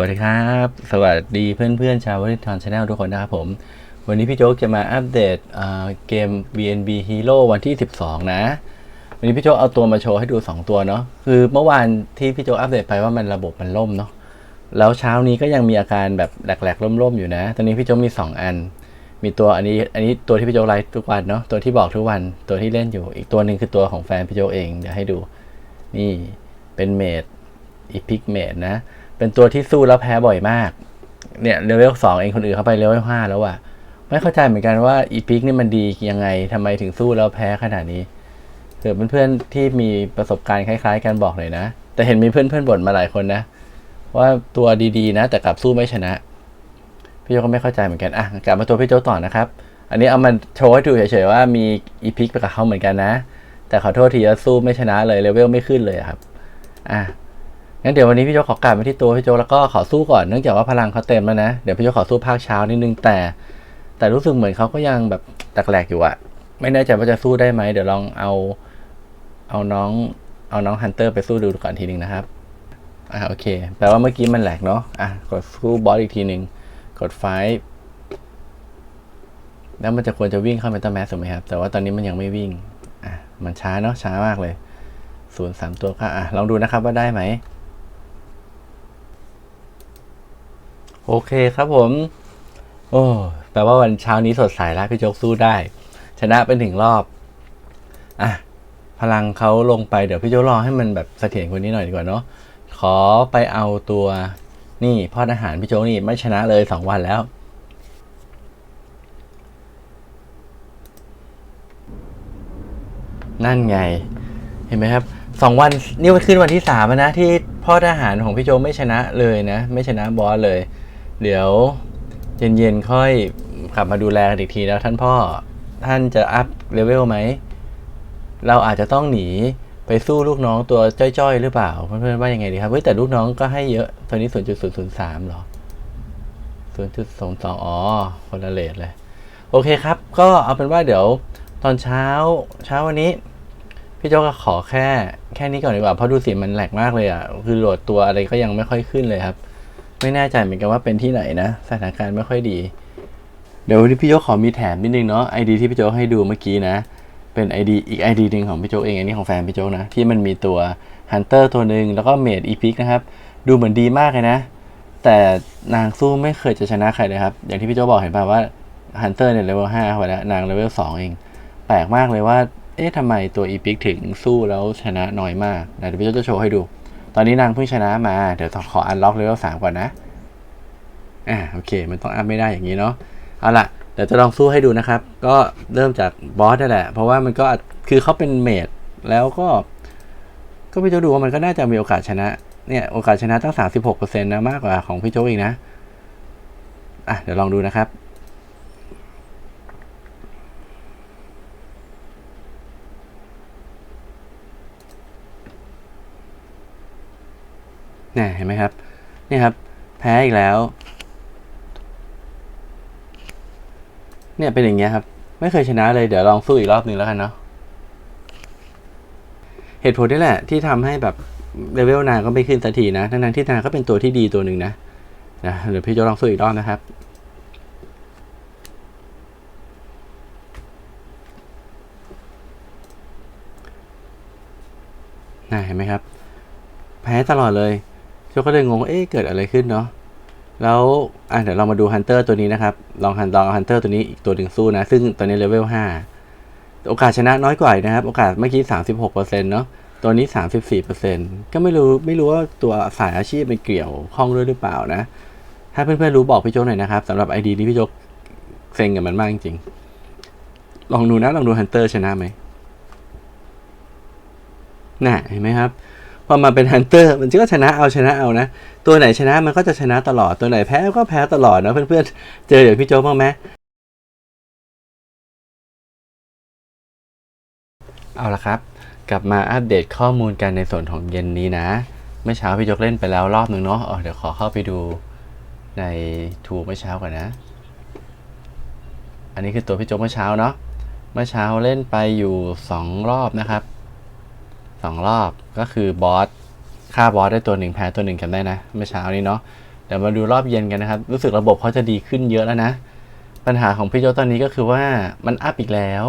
วัสดีครับ สวัสดีเพื่อนๆชาววอร์ทอนชาแนลทุกคนนะครับผม วันนี้พี่โจ๊กจะมาอัปเดตเกม BNB Hero วันที่ 12 นะ วันนี้พี่โจ๊กเอาตัวมาโชว์ให้ดู 2 ตัวเนาะคือเมื่อวานที่พี่โจ๊กอัปเดตไปว่ามันระบบมันล่มเนาะแล้วเช้านี้ก็ยังมีอาการแบบแหลกๆล่มๆอยู่นะ ตอนนี้พี่โจ๊กมี 2 อัน มีตัวอันนี้อันนี้ตัวที่พี่โจ๊กไลฟ์ทุกวันเนาะตัวที่บอกทุกวันตัวที่เล่นอยู่ อีกตัวหนึ่งคือตัวของแฟนพี่โจ๊กเองเดี๋ยวให้ดูนี่เป็นเมดอีพิกเมดนะ เป็นตัวที่สู้แล้วแพ้บ่อยมาก เนี่ยเลเวลสองเองคนอื่นเข้าไปเลเวลห้าแล้วอะไม่เข้าใจเหมือนกันว่าอีพิกนี่มันดียังไงทำไมถึงสู้แล้วแพ้ขนาดนี้เกิดเพื่อนๆที่มีประสบการณ์คล้าย ๆ กันบอกเลยนะ แต่เห็นมีเพื่อนๆบ่นมาหลายคนนะ ว่าตัวดีๆนะ แต่กลับสู้ไม่ชนะ พี่โจก็ไม่เข้าใจเหมือนกันอะกลับมาตัวพี่โจต่อนะครับ อันนี้เอามาโชว์ให้ดูเฉยๆว่ามีอีพิกไปกับเขาเหมือนกันนะ แต่ขอโทษทีว่าสู้ไม่ชนะเลยเลเวลไม่ขึ้นเลยครับ อะ งั้นเดี๋ยววันนี้พี่โจขอกลับไปที่ตัวพี่โจแล้วก็ขอสู้ก่อนเนื่องจากว่าพลังเขาเต็มแล้วนะ เดี๋ยวพี่โจขอสู้ภาคเช้านิดนึงแต่ แต่รู้สึกเหมือนเขาก็ยังแบบแตกแหลกอยู่อะไม่แน่ใจว่าจะสู้ได้ไหมเดี๋ยวลองเอาเอาน้องเอาน้องฮันเตอร์ไปสู้ดูก่อนทีนึงนะครับอ่าโอเค แปลว่าเมื่อกี้มันแหลกเนาะอะกดสู้บอสอีกทีหนึ่งกดไฟแล้วมันจะควรจะวิ่งเข้าเมตาแมสถูกไหมครับ แต่ว่าตอนนี้มันยังไม่วิ่งอะมันช้าเนาะช้ามากเลยศูนย์สามตัวก็อะลองดูนะครับว่าได้ไหม โอเคครับผม โอ้แปลว่าวันเช้านี้สดใสแล้วพี่โจ๊กสู้ได้ ชนะเป็นถึงรอบ อะ พลังเขาลงไปเดี๋ยวพี่โจ๊กรอให้มันแบบเสถียรกว่านี้หน่อยดีกว่าเนาะขอไปเอาตัวนี่พ่อทหารพี่โจ๊กนี่ไม่ชนะเลยสองวันแล้ว นั่นไง เห็นไหมครับสองวันนี่มันขึ้นวันที่สามนะที่พ่อทหารของพี่โจไม่ชนะเลยนะ ไม่ชนะบอสเลย เดี๋ยวเย็นๆค่อยกลับมาดูแลกันอีกทีแล้วท่านพ่อท่านจะอัพเลเวลไหม เราอาจจะต้องหนีไปสู้ลูกน้องตัวจ้อยๆ หรือเปล่า เพื่อนๆว่ายังไงดีครับเฮ้ยแต่ลูกน้องก็ให้เยอะตอนนี้0.003หรอ0.02อ๋อคนละเลทเลย โอเคครับ ก็เอาเป็นว่าเดี๋ยวตอนเช้าเช้าวันนี้ พี่โจก็ขอแค่แค่นี้ก่อนดีกว่าเพราะดูสิมันแหลกมากเลยอะ คือโหลดตัวอะไรก็ยังไม่ค่อยขึ้นเลยครับ ไม่แน่ใจเหมือนกันว่าเป็นที่ไหนนะ สถานการณ์ไม่ค่อยดี เดี๋ยววันนี้พี่โจขอมีแถมนิดนึงเนาะ ID ที่พี่โจให้ดูเมื่อกี้นะ เป็น ID อีก ID หนึ่งของพี่โจเองอันนี้ของแฟนพี่โจนะ ที่มันมีตัว Hunter ตัวหนึ่งแล้วก็เมดอีพิกนะครับ ดูเหมือนดีมากเลยนะ แต่นางสู้ไม่เคยจะชนะใครเลยครับ อย่างที่พี่โจบอกเห็นป่ะว่า Hunter เนี่ยเลเวล5ไปแล้วนางเลเวล2เอง แปลกมากเลยว่าเอ๊ะทำไมตัวอีพิกถึงสู้แล้วชนะน้อยมากเดี๋ยวพี่โจจะโชว์ให้ดู อนนี้นางเพิ่งชนะมา เดี๋ยวขออันล็อกเลเวลสามก่อนนะ อ่าโอเค มันต้องอัพไม่ได้อย่างนี้เนาะ เอาละเดี๋ยวจะลองสู้ให้ดูนะครับ ก็เริ่มจากบอสนั่นแหละ เพราะว่ามันก็คือเขาเป็นเมดแล้วก็ ก็พี่โจดูว่ามันก็น่าจะมีโอกาสชนะ เนี่ยโอกาสชนะตั้ง 36%นะมากกว่าของพี่โจอีกนะ อะเดี๋ยวลองดูนะครับ เนี่ยเห็นไหมครับนี่ครับ แพ้อีกแล้ว เนี่ยเป็นอย่างเงี้ยครับ ไม่เคยชนะเลยเดี๋ยวลองสู้อีกรอบหนึ่งแล้วกันเนาะเหตุผลนี่แหละ ที่ทำให้แบบเลเวลนางก็ไม่ขึ้นสักทีนะทั้งๆที่นางก็เป็นตัวที่ดีตัวหนึ่งนะนะเดี๋ยวพี่จะลองสู้อีกรอบนะครับน่าเห็นไหมครับ แพ้ตลอดเลย โจก็เลยงงว่าเอ๊ะเกิดอะไรขึ้นเนาะแล้วอะเดี๋ยวเรามาดูฮันเตอร์ตัวนี้นะครับ ลองฮันลองฮันเตอร์ตัวนี้อีกตัวหนึ่งสู้นะ ซึ่งตัวนี้เลเวล5โอกาสชนะน้อยกว่านะครับ โอกาสเมื่อกี้36%เปอร์เซ็นต์เนาะตัวนี้34%ก็ไม่รู้ไม่รู้ว่าตัวสายอาชีพมันเกี่ยวข้องด้วยหรือเปล่านะ ถ้าเพื่อนๆรู้บอกพี่โจกหน่อยนะครับสำหรับ ID นี้พี่โจกเซ็งกับมันมากจริงๆลองดูนะลองดูฮันเตอร์ชนะไหมน่ะเห็นไหมครับ พอมาเป็นฮันเตอร์มันก็ชนะเอาชนะเอานะ ตัวไหนชนะมันก็จะชนะตลอดตัวไหนแพ้ก็แพ้ตลอดนะเพื่อนๆ เจออย่างพี่โจ๊กบ้างไหมเอาละครับ กลับมาอัปเดตข้อมูลกันในส่วนของเย็นนี้นะเมื่อเช้าพี่โจ๊กเล่นไปแล้วรอบหนึ่งเนาะเดี๋ยวขอเข้าไปดูในทูเมื่อเช้าก่อนนะ อันนี้คือตัวพี่โจ๊กเมื่อเช้าเนาะเมื่อเช้าเล่นไปอยู่สองรอบนะครับ สองรอบก็คือบอสฆ่าบอสได้ตัวหนึ่งแพ้ตัวหนึ่งจำได้นะเมื่อเช้านี้เนาะเดี๋ยวมาดูรอบเย็นกันนะครับ รู้สึกระบบเขาจะดีขึ้นเยอะแล้วนะ ปัญหาของพี่โจตอนนี้ก็คือว่ามันอัพอีกแล้ว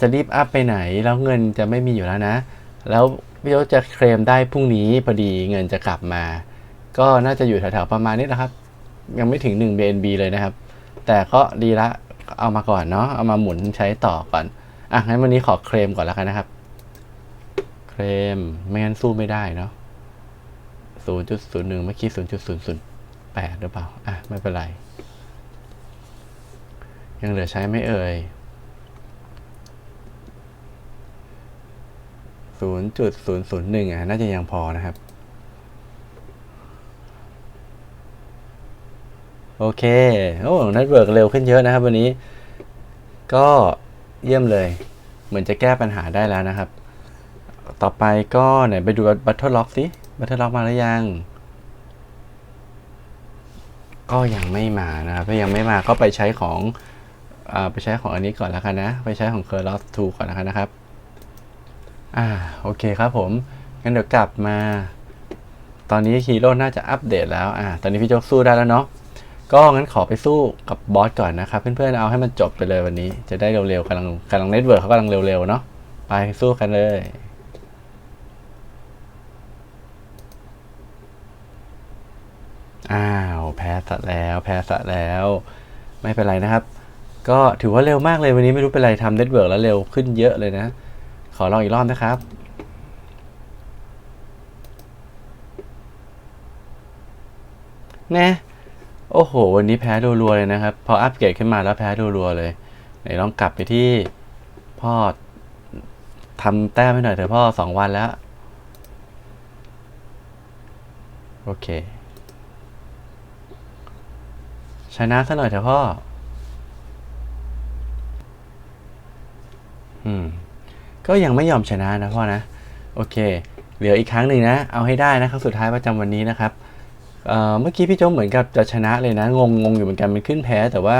จะรีบอัพไปไหน แล้วเงินจะไม่มีอยู่แล้วนะ แล้วพี่โจจะเคลมได้พรุ่งนี้พอดีเงินจะกลับมา ก็น่าจะอยู่แถวๆประมาณนี้นะครับ ยังไม่ถึง 1 BNB เลยนะครับ แต่ก็ดีละเอามาก่อนเนาะเอามาหมุนใช้ต่อก่อนอะงั้นวันนี้ขอเคลมก่อนแล้วกันนะครับ เคลมไม่งั้นสู้ไม่ได้เนาะ0.01 เมื่อกี้0.008 หรือเปล่า อะ ไม่เป็นไร ยังเหลือใช้ไม่เอ่ย 0.001 อะ น่าจะยังพอนะครับ โอเค โอ้เน็ตเวิร์กเร็วขึ้นเยอะนะครับวันนี้ ก็เยี่ยมเลย เหมือนจะแก้ปัญหาได้แล้วนะครับ ต่อไปก็ไหนไปดูบัตเทิลล็อกสิบัตเทิลล็อกมาหรือยัง ก็ยังไม่มานะครับถ้ายังไม่มาก็ไปใช้ของอ่าไปใช้ของอันนี้ก่อนแล้วกันนะ ไปใช้ของ c u r l o s 2ก่อนแล้วกันนะครับอ่าโอเคครับผม งั้นเดี๋ยวกลับมา ตอนนี้ฮีโร่น่าจะอัปเดตแล้วอ่าตอนนี้พี่โจ๊กสู้ได้แล้วเนาะก็งั้นขอไปสู้กับบอสก่อนนะครับ เพื่อนๆเอาให้มันจบไปเลยวันนี้ จะได้เร็วๆกำลังกำลังเน็ตเวิร์กเขากำลังเร็วๆเนาะไปสู้กันเลย อ้าวแพ้สัตว์แล้วแพ้สัตว์แล้ว ไม่เป็นไรนะครับ ก็ถือว่าเร็วมากเลยวันนี้ไม่รู้เป็นไรทำเน็ตเวิร์กแล้วเร็วขึ้นเยอะเลยนะ ขอลองอีกรอบนะครับ แน่โอ้โห วันนี้แพ้รัวๆเลยนะครับ พออัปเกรดขึ้นมาแล้วแพ้รัวๆเลยไหนลองกลับไปที่พ่อทำแต้มให้หน่อยเถอะพ่อสองวันแล้ว โอเค ชนะซะหน่อยเถอะพ่อ อืม ก็ยังไม่ยอมชนะนะพ่อนะ โอเค เหลืออีกครั้งหนึ่งนะ เอาให้ได้นะครั้งสุดท้ายประจำวันนี้นะครับเอ่อเมื่อกี้พี่โจเหมือนกับจะชนะเลยนะ งงงงอยู่เหมือนกันมันขึ้นแพ้ แต่ว่า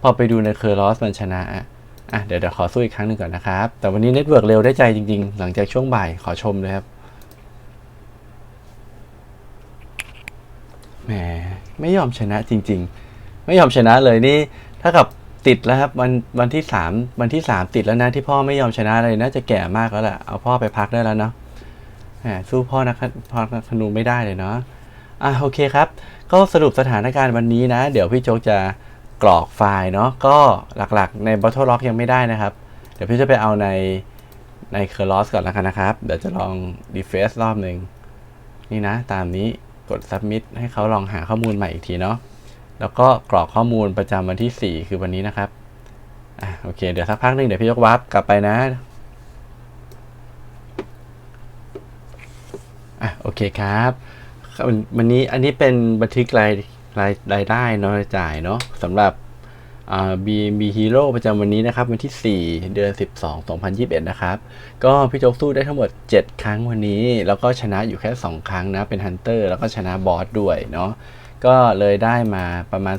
พอไปดูในเคอร์ลอสมันชนะอะอะเดี๋ยวเดี๋ยวขอสู้อีกครั้งหนึ่งก่อนนะครับ แต่วันนี้เน็ตเวิร์กเร็วได้ใจจริงๆ หลังจากช่วงบ่ายขอชมเลยครับแหมไม่ยอมชนะจริง ๆ ไม่ยอมชนะเลยนี่ถ้ากับติดแล้วครับวันวันที่สามวันที่สามติดแล้วนะที่พ่อไม่ยอมชนะเลยน่าจะแก่มากแล้วแหละเอาพ่อไปพักได้แล้วเนาะสู้พ่อนักพ่อนักธนูไม่ได้เลยเนาะอะโอเคครับ ก็สรุปสถานการณ์วันนี้นะ เดี๋ยวพี่โจ๊กจะกรอกไฟล์เนาะก็หลักๆใน Battle Lock ยังไม่ได้นะครับ เดี๋ยวพี่จะไปเอาในใน c u r l o s ก่อนแล้วกันนะครับ เดี๋ยวจะลอง Deface รอบหนึ่งนี่นะ ตามนี้กด Submit ให้เขาลองหาข้อมูลใหม่อีกทีเนาะ แล้วก็กรอกข้อมูลประจำวันที่ 4 คือวันนี้นะครับอะโอเค เดี๋ยวสักพักหนึ่งเดี๋ยวพี่ยกวับกลับไปนะอะโอเคครับวันนี้อันนี้เป็นบันทึกรายรายรายได้เนาะรายจ่ายเนาะสำหรับอ่า BNB Hero ประจำวันนี้นะครับ วันที่ 4 เดือน 12 2021 นะครับ ก็พี่โจ๊กสู้ได้ทั้งหมด 7 ครั้งวันนี้ แล้วก็ชนะอยู่แค่ 2 ครั้งนะ เป็นฮันเตอร์แล้วก็ชนะบอสด้วยเนาะ ก็เลยได้มาประมาณ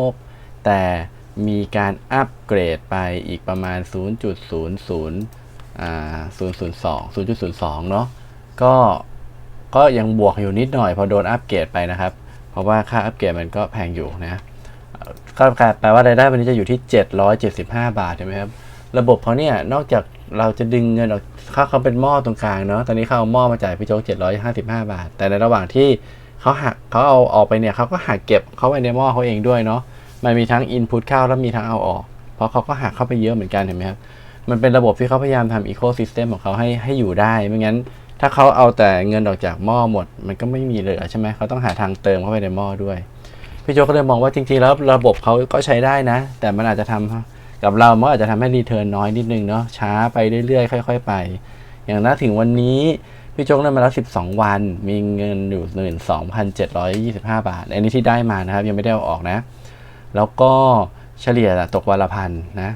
0.06 แต่มีการอัปเกรดไปอีกประมาณ 0.00อ่า002 0.02 เนาะก็ก็ยังบวกอยู่นิดหน่อยพอโดนอัปเกรดไปนะครับ เพราะว่าค่าอัปเกรดมันก็แพงอยู่นะก็แปลว่ารายได้วันนี้จะอยู่ที่ 775 บาทใช่ไหมครับ ระบบเขาเนี่ยนอกจากเราจะดึงเงินออกเขาเขาเป็นหม้อตรงกลางเนาะตอนนี้เขาเอาหม้อมาจ่ายพี่โจ๊ก755 บาท แต่ในระหว่างที่ เขาหักเขาเอาออกไปเนี่ยเขาก็หักเก็บเข้าไปในหม้อเขาเองด้วยเนาะมันมีทั้ง Input เข้าแล้วมีทั้งเอาออก เพราะเขาก็หักเข้าไปเยอะเหมือนกันเห็นไหมครับมันเป็นระบบที่เขาพยายามทำอีโคซิสเต็มของเขาให้ให้อยู่ได้ไม่งั้น ถ้าเขาเอาแต่เงินออกจากหม้อหมด มันก็ไม่มีเหลือใช่ไหมเขาต้องหาทางเติมเข้าไปในหม้อด้วยพี่โจก็เลยมองว่าจริงๆแล้วระบบเขาก็ใช้ได้นะ แต่มันอาจจะทำกับเรามันอาจจะทำให้รีเทิร์นน้อยนิดนึงเนาะช้าไปเรื่อยๆ ค่อย ๆ ไป อย่างน่าถึงวันนี้ พี่โจ๊กได้มาแล้ว 12 วัน มีเงินอยู่ 12,725 บาท อันนี้ที่ได้มานะครับ ยังไม่ได้เอาออกนะ แล้วก็เฉลี่ยตกวันละพันนะ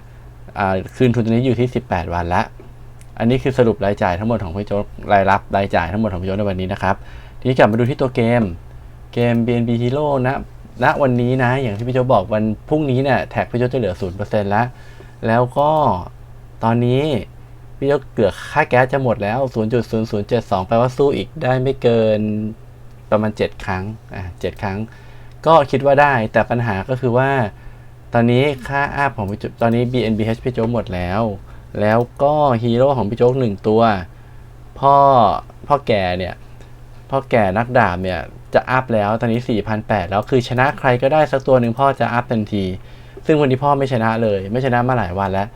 อ่าคืนทุนตัวนี้อยู่ที่ 18 วันละอันนี้คือสรุปรายจ่ายทั้งหมดของพี่โจ๊กรายรับรายจ่ายทั้งหมดของพี่โจ๊กในวันนี้นะครับ ทีนี้กลับมาดูที่ตัวเกม เกม BNB Hero นะณวันนี้นะ อย่างที่พี่โจ๊กบอกวันพรุ่งนี้เนี่ยแท็กพี่โจ๊กจะเหลือ 0%แล้ว แล้วก็ตอนนี้ พี่โจ๊กเกือบค่าแก๊สจะหมดแล้ว 0.0072 แปลว่าสู้อีกได้ไม่เกินประมาณ 7 ครั้ง อะเจ็ดครั้ง ก็คิดว่าได้ แต่ปัญหาก็คือว่า ตอนนี้ค่าอัพของพี่จ๊กตอนนี้ BNBH พี่โจ๊กหมดแล้ว แล้วก็ฮีโร่ของพี่โจ๊กหนึ่งตัว พ่อ พ่อแก่เนี่ย พ่อแก่นักดาบเนี่ย จะอัพแล้ว ตอนนี้ 4,800 แล้ว คือชนะใครก็ได้สักตัวหนึ่งพ่อจะอัพทันที ซึ่งวันนี้พ่อไม่ชนะเลย ไม่ชนะมาหลายวันแล้ว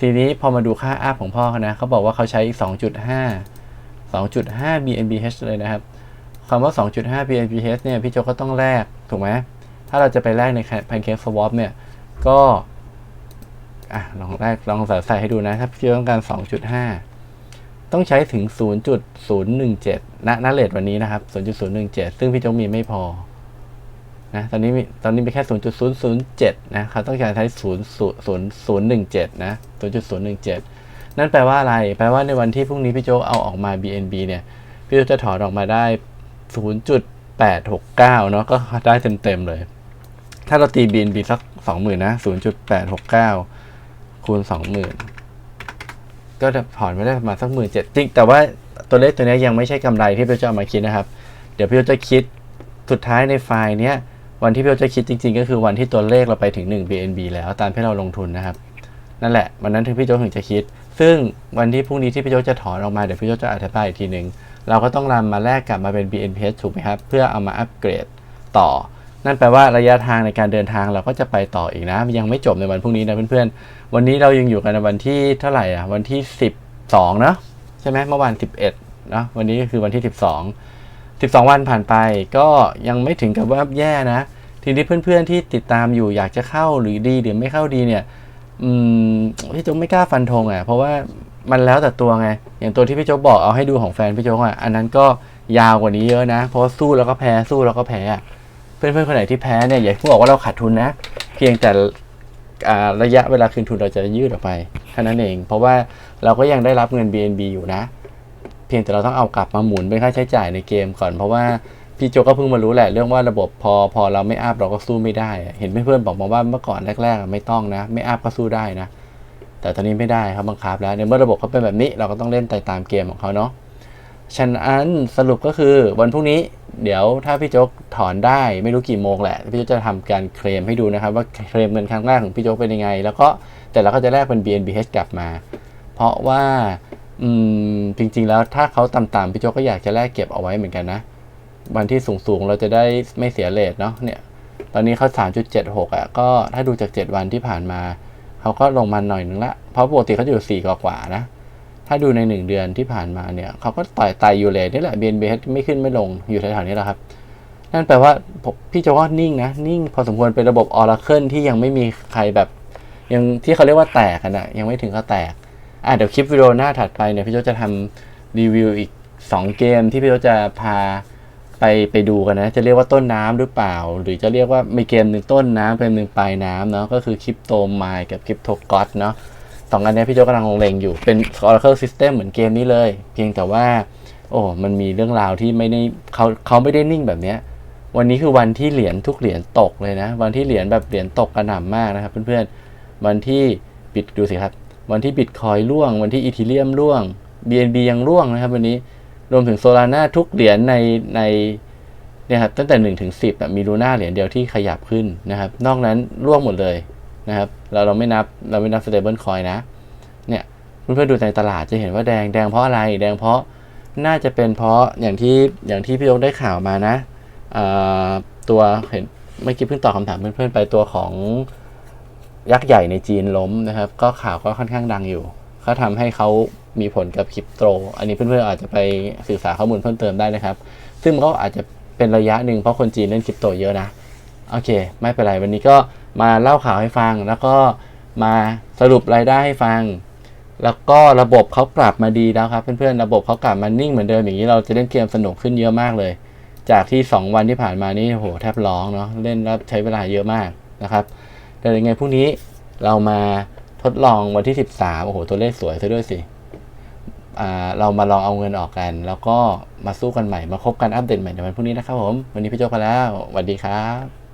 ทีนี้พอมาดูค่าอัพของพ่อเขานะเขาบอกว่าเขาใช้ 2.5 2.5 BNBH เลยนะครับคำว่า 2.5 BNBH เนี่ยพี่โจก็ต้องแลกถูกไหมถ้าเราจะไปแลกใน Pancake Swap เนี่ยก็อะลองแรกลองใส่ให้ดูนะ ถ้าพี่ต้องการ 2.5 ต้องใช้ถึง 0.017ณณเลทวันนี้นะครับ 0.017 ซึ่งพี่โจมีไม่พอ นะตอนนี้ตอนนี้มีแค่ 0.007 นะเขาต้องการใช้0.017 นะ 0.017 นั่นแปลว่าอะไร แปลว่าในวันที่พรุ่งนี้พี่โจเอาออกมา BNB เนี่ย พี่โจจะถอนออกมาได้ 0.869 เนาะก็ได้เต็มๆเลย ถ้าเราตี BNB สัก 20,000 นะ 0.869 คูณ 20,000 ก็จะถอนไม่ได้ประมาณสักหมื่นเจ็ดจริงแต่ว่าตัวเลขตัวนี้ยังไม่ใช่กำไรที่พี่โจเอามาคิดนะครับ เดี๋ยวพี่โจจะคิดสุดท้ายในไฟล์เนี้ย วันที่พี่โจะคิดจริงๆ ก็คือวันที่ตัวเลขเราไปถึง 1 BNB แล้วตามที่เราลงทุนนะครับ นั่นแหละวันนั้นถึงพี่โจถึงจะคิด ซึ่งวันที่พรุ่งนี้ที่พี่โจจะถอนออกมาเดี๋ยวพี่โจจะอธิบายอีกทีหนึ่งเราก็ต้องนำมาแลกกลับมาเป็น BNPS ถูกไหมครับ เพื่อเอามาอัปเกรดต่อ นั่นแปลว่าระยะทางในการเดินทางเราก็จะไปต่ออีกนะ ยังไม่จบในวันพรุ่งนี้นะเพื่อนๆ วันนี้เรายังอยู่กันในวันที่เท่าไหร่อะวันที่ 12เนอะใช่ไหมเมื่อวาน 11เนอะวันนี้ก็คือวันที่ 12 12 วันผ่านไปก็ยังไม่ถึงกับว่าแย่นะ ทีนี้เพื่อนๆที่ติดตามอยู่อยากจะเข้าหรือดีหรือไม่เข้าดีเนี่ยพี่โจ๊กไม่กล้าฟันธงอะเพราะว่ามันแล้วแต่ตัวไง อย่างตัวที่พี่โจ๊กบอกเอาให้ดูของแฟนพี่โจ๊กอะอันนั้นก็ยาวกว่านี้เยอะนะ เพราะสู้แล้วก็แพ้สู้แล้วก็แพ้เพื่อนๆคนไหนที่แพ้เนี่ยอย่าพิ่งบอกว่าเราขาดทุนนะ เพียงแต่ระยะเวลาคืนทุนเราจะยืดออกไปแค่นั้นเอง เพราะว่าเราก็ยังได้รับเงิน BNB อยู่นะ เพียงแต่เราต้องเอากลับมาหมุนเป็นค่าใช้จ่ายในเกมก่อนเพราะว่าพี่โจก็เพิ่งมารู้แหละเรื่องว่าระบบพอพอเราไม่อัพเราก็สู้ไม่ได้ เห็นเพื่อนๆบอกมาว่าเมื่อก่อนแรกๆไม่ต้องนะ ไม่อัพก็สู้ได้นะ แต่ตอนนี้ไม่ได้ครับบังคับแล้วในเมื่อระบบเขาเป็นแบบนี้เราก็ต้องเล่นไปตามเกมของเขาเนาะฉะนั้นสรุปก็คือวันพรุ่งนี้เดี๋ยวถ้าพี่โจ๊กถอนได้ไม่รู้กี่โมงแหละ พี่โจ๊กจะทำการเคลมให้ดูนะครับ ว่าเคลมเงินครั้งแรกของพี่โจ๊กเป็นยังไง แล้วก็แต่เราก็จะแลกเป็น BNBH กลับมา เพราะว่า อืมจริง ๆ แล้วถ้าเขาต่ำๆพี่โจก็อยากจะแลกเก็บเอาไว้เหมือนกันนะ วันที่สูงๆเราจะได้ไม่เสียเลทเนาะเนี่ยตอนนี้เขา3.76อะก็ถ้าดูจาก 7 วันที่ผ่านมา เขาก็ลงมาหน่อยนึงละ เพราะปกติเขาอยู่ 4 กว่าๆนะ ถ้าดูใน 1 เดือนที่ผ่านมาเนี่ย เขาก็ต่อยไตอยู่เลยนี่แหละ BNBH ไม่ขึ้นไม่ลงอยู่แถวๆนี้แหละครับ นั่นแปลว่าพี่โจก็นิ่งนะ นิ่งพอสมควรเป็นระบบ Oracle ที่ยังไม่มีใครแบบ ยังที่เขาเรียกว่าแตกกันนะยังไม่ถึงกับแตก อะเดี๋ยวคลิปวิดีโอหน้าถัดไปเนี่ยพี่โจจะทำรีวิวอีก 2 เกมที่พี่โจจะพาไปไปดูกันนะ จะเรียกว่าต้นน้ำหรือเปล่า หรือจะเรียกว่ามีเกมหนึ่งต้นน้ำเป็นหนึ่งปลายน้ำเนาะก็คือคริปโตไมล์กับคริปโตก็อตเนาะสองอันนี้พี่โจกำลังเลงอยู่เป็น Oracle System เหมือนเกมนี้เลย เพียงแต่ว่า โอ้มันมีเรื่องราวที่ไม่ได้เขาเขาไม่ได้นิ่งแบบเนี้ยวันนี้คือวันที่เหรียญทุกเหรียญตกเลยนะ วันที่เหรียญแบบเหรียญตกกระหน่ำมากนะครับเพื่อนๆวันที่บิตดูสิครับ วันที่บิตคอยร่วง วันที่อีทีเรียมร่วง BNB ยังร่วงนะครับ วันนี้รวมถึงโซลาร่าทุกเหรียญในในเนี่ยครับตั้งแต่1ถึง10มีลูน่าเหรียญเดียวที่ขยับขึ้นนะครับ นอกนั้นร่วงหมดเลยนะครับ เราเราไม่นับเราไม่นับสเตเบิลคอยนะ เนี่ยเพื่อนๆดูในตลาดจะเห็นว่าแดงแดงเพราะอะไร แดงเพราะน่าจะเป็นเพราะอย่างที่อย่างที่พี่ยกได้ข่าวมานะอ่าตัวเห็นเมื่อกี้เพิ่งตอบคำถามเพื่อนๆไปตัวของ ยักษ์ใหญ่ในจีนล้มนะครับ ก็ข่าวก็ค่อนข้างดังอยู่เขาทำให้เขามีผลกับคริปโต อันนี้เพื่อนๆอาจจะไปศึกษาข้อมูลเพิ่มเติมได้นะครับ ซึ่งมันก็อาจจะเป็นระยะหนึ่งเพราะคนจีนเล่นคริปโตเยอะนะ โอเค ไม่เป็นไร วันนี้ก็มาเล่าข่าวให้ฟัง แล้วก็มาสรุปรายได้ให้ฟัง แล้วก็ระบบเขากลับมาดีแล้วครับ เพื่อนๆ ระบบเขากลับมานิ่งเหมือนเดิมอย่างนี้เราจะเล่นเกมสนุกขึ้นเยอะมากเลย จากที่ 2 วันที่ผ่านมานี่โหแทบร้องเนาะ เล่นแล้วใช้เวลาเยอะมากนะครับ แต่ยังไงพรุ่งนี้เรามาทดลองวันที่ 13 โอ้โห ตัวเลขสวยซะด้วยสิ เรามาลองเอาเงินออกกัน แล้วก็มาสู้กันใหม่ มาคบกันอัปเดตใหม่ในวันพรุ่งนี้นะครับผม วันนี้พี่โจกันแล้วสวัสดีครับ